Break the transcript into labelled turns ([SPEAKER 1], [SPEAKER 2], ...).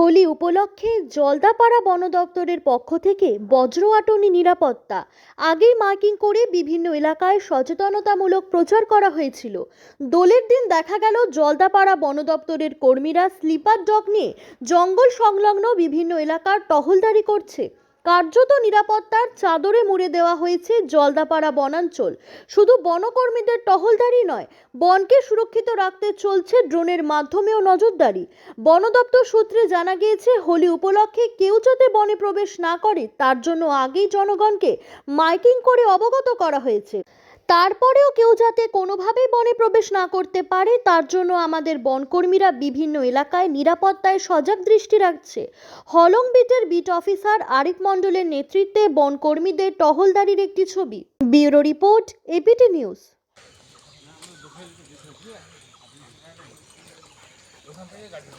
[SPEAKER 1] হোলি উপলক্ষে জলদাপাড়া বন দপ্তরের পক্ষ থেকে বজ্র আটনি নিরাপত্তা, আগেই মার্কিং করে বিভিন্ন এলাকায় সচেতনতামূলক প্রচার করা হয়েছিল। দোলের দিন দেখা গেল জলদাপাড়া বন দপ্তরের কর্মীরা স্লিপার ডগ নিয়ে জঙ্গল সংলগ্ন বিভিন্ন এলাকার টহলদারি করছে। কার্যত নিরাপত্তার চাদরে মুড়ে দেওয়া হয়েছে জলদাপাড়া বনাঞ্চল। শুধু বনকর্মীদের টহলদারি নয় বনকে সুরক্ষিত রাখতে চলছে ড্রোনের মাধ্যমেও নজরদারি। বন দপ্তর সূত্রে জানা গিয়েছে, হোলি উপলক্ষে কেউ যাতে বনে প্রবেশ না করে, তার জন্য আগেই জনগণকে মাইকিং করে অবগত করা হয়েছে। তারপরেও কেউ যাতে কোনোভাবেই বনে প্রবেশ না করতে পারে, তার জন্য আমাদের বনকর্মীরা বিভিন্ন এলাকায় নিরাপত্তায় সজাগ দৃষ্টি রাখছে। হলং বিটের বিট অফিসার আরিফ মণ্ডলের নেতৃত্বে বনকর্মীদের টহলদারির একটি ছবি। Bureau report apt news.
[SPEAKER 2] 我上北京干什么？